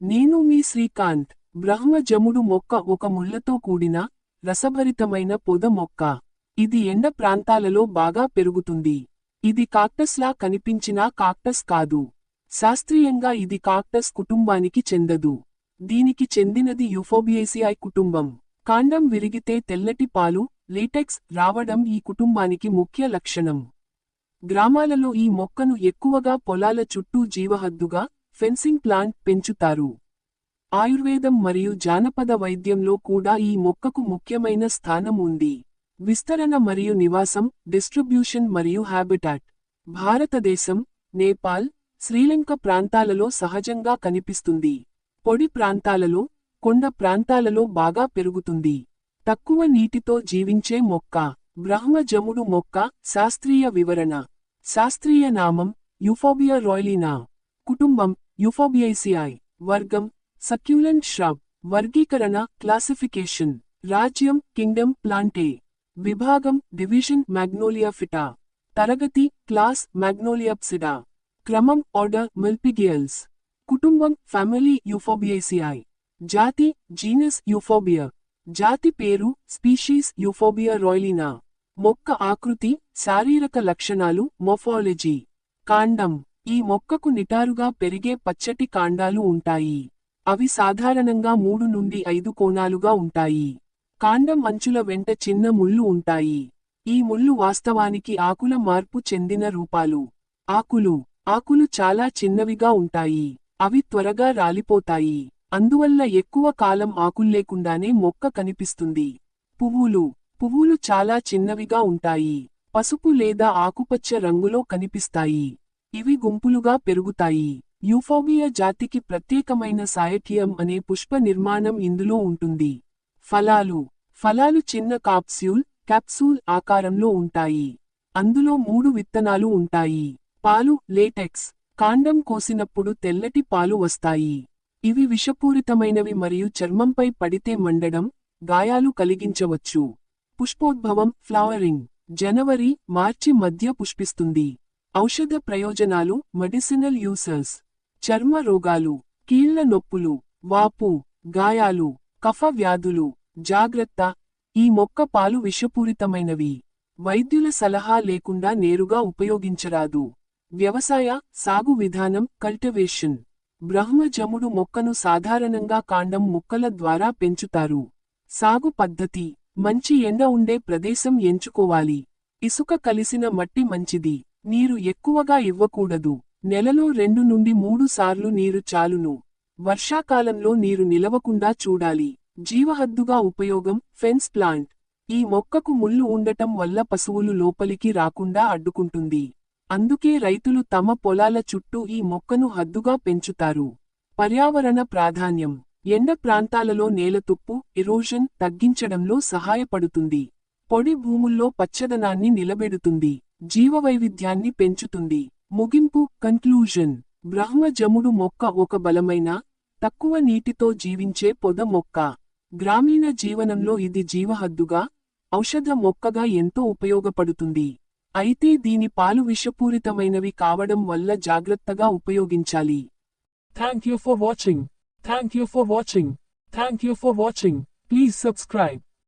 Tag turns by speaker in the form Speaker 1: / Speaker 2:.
Speaker 1: నేను మీ శ్రీకాంత్ బ్రహ్మజముడు మొక్క ఒక ముళ్ళతో కూడిన రసభరితమైన పొద మొక్క. ఇది ఎండ ప్రాంతాలలో బాగా పెరుగుతుంది. ఇది కాక్టస్లా కనిపించినా కాక్టస్ కాదు. శాస్త్రీయంగా ఇది కాక్టస్ కుటుంబానికి చెందదు. దీనికి చెందినది యుఫోబియేసిఐ కుటుంబం. కాండం విరిగితే తెల్లటి పాలు లేటెక్స్ రావడం ఈ కుటుంబానికి ముఖ్య లక్షణం. గ్రామాలలో ఈ మొక్కను ఎక్కువగా పొలాల చుట్టూ జీవహద్దుగా ఫెన్సింగ్ ప్లాంట్ పెంచుతారు. ఆయుర్వేదం మరియు జానపద వైద్యంలో కూడా ఈ మొక్కకు ముఖ్యమైన స్థానం ఉంది. విస్తరణ మరియు నివాసం డిస్ట్రిబ్యూషన్ మరియు హ్యాబిటాట్. భారతదేశం నేపాల్ శ్రీలంక ప్రాంతాలలో సహజంగా కనిపిస్తుంది. పొడి ప్రాంతాలలో కొండ ప్రాంతాలలో బాగా పెరుగుతుంది. తక్కువ నీటితో జీవించే మొక్క. బ్రహ్మజముడు మొక్క శాస్త్రీయ వివరణ. శాస్త్రీయ నామం యుఫోబియా రాయలినా. కుటుంబం యుఫోబియేసిఐ వర్గం సక్యులెంట్ ష్రబ్ వర్గీకరణ క్లాసిఫికేషన్ రాజ్యం కింగ్డమ్ ప్లాంటే విభాగం డివిజన్ మ్యాగ్నోలియా ఫిటా తరగతి క్లాస్ మ్యాగ్నోలియాప్సిడా క్రమం ఆర్డర్ మిల్పిగియల్స్ కుటుంబం ఫ్యామిలీ యుఫోబియేసిఐ జాతి జీనస్ యుఫోబియా జాతి పేరు స్పీషీస్ యుఫోబియా రోయలినా మొక్క ఆకృతి శారీరక లక్షణాలు మొఫాలజీ కాండం. ఈ మొక్కకు నిటారుగా పెరిగే పచ్చటి కాండాలు ఉంటాయి. అవి సాధారణంగా మూడు నుండి ఐదు కోణాలుగా ఉంటాయి. కాండం అంచుల వెంట చిన్న ముళ్ళు ఉంటాయి. ఈ ముళ్ళు వాస్తవానికి ఆకుల మార్పు చెందిన రూపాలు. ఆకులు. ఆకులు చాలా చిన్నవిగా ఉంటాయి. అవి త్వరగా రాలిపోతాయి. అందువల్ల ఎక్కువ కాలం ఆకుల్లేకుండానే మొక్క కనిపిస్తుంది. పువ్వులు. పువ్వులు చాలా చిన్నవిగా ఉంటాయి. పసుపు లేదా ఆకుపచ్చ రంగులో కనిపిస్తాయి. ఇవి గుంపులుగా పెరుగుతాయి. యూఫోబియా జాతికి ప్రత్యేకమైన సాయటియం అనే పుష్ప నిర్మాణం ఇందులో ఉంటుంది. ఫలాలు. ఫలాలు చిన్న కాప్స్యూల్ క్యాప్సూల్ ఆకారంలో ఉంటాయి. అందులో మూడు విత్తనాలు ఉంటాయి. పాలు లేటెక్స్. కాండం కోసినప్పుడు తెల్లటి పాలు వస్తాయి. ఇవి విషపూరితమైనవి మరియు చర్మంపై పడితే మండడం గాయాలు కలిగించవచ్చు. పుష్పోద్భవం ఫ్లవరింగ్. జనవరి మార్చి మధ్య పుష్పిస్తుంది. ఔషధ ప్రయోజనాలు మెడిసినల్ యూసర్స్ చర్మ రోగాలు కీళ్ళ నొప్పులు వాపు గాయాలు కఫ వ్యాధులు జాగ్రత్త. ఈ మొక్క పాలు విషపూరితమైనవి. వైద్యుల సలహా లేకుండా నేరుగా ఉపయోగించరాదు. వ్యవసాయ సాగు విధానం కల్టివేషన్ బ్రహ్మజముడు మొక్కను సాధారణంగా కాండం ముక్కల ద్వారా పెంచుతారు. సాగు పద్ధతి. మంచి ఎండ ఉండే ప్రదేశం ఎంచుకోవాలి. ఇసుక కలిసిన మట్టి మంచిది. నీరు ఎక్కువగా ఇవ్వకూడదు. నెలలో రెండు నుండి మూడు సార్లు నీరు చాలును. వర్షాకాలంలో నీరు నిలవకుండా చూడాలి. జీవహద్దుగా ఉపయోగం ఫెన్స్ ప్లాంట్. ఈ మొక్కకు ముళ్ళు ఉండటం వల్ల పశువులు లోపలికి రాకుండా అడ్డుకుంటుంది. అందుకే రైతులు తమ పొలాల చుట్టూ ఈ మొక్కను హద్దుగా పెంచుతారు. పర్యావరణ ప్రాధాన్యం. ఎండ ప్రాంతాలలో నేలతుప్పు ఎరోజన్ తగ్గించడంలో సహాయపడుతుంది. పొడి భూముల్లో పచ్చదనాన్ని నిలబెడుతుంది. జీవవైవిధ్యాన్ని పెంచుతుంది. ముగింపు కన్క్లూజన్ బ్రహ్మజముడు మొక్క ఒక బలమైన తక్కువ నీటితో జీవించే పొద మొక్క. గ్రామీణ జీవనంలో ఇది జీవహద్దుగా ఔషధ మొక్కగా ఎంతో ఉపయోగపడుతుంది. అయితే దీని పాలు విషపూరితమైనవి కావడం వల్ల జాగ్రత్తగా ఉపయోగించాలి. Thank you for watching thank you for watching thank you for watching please subscribe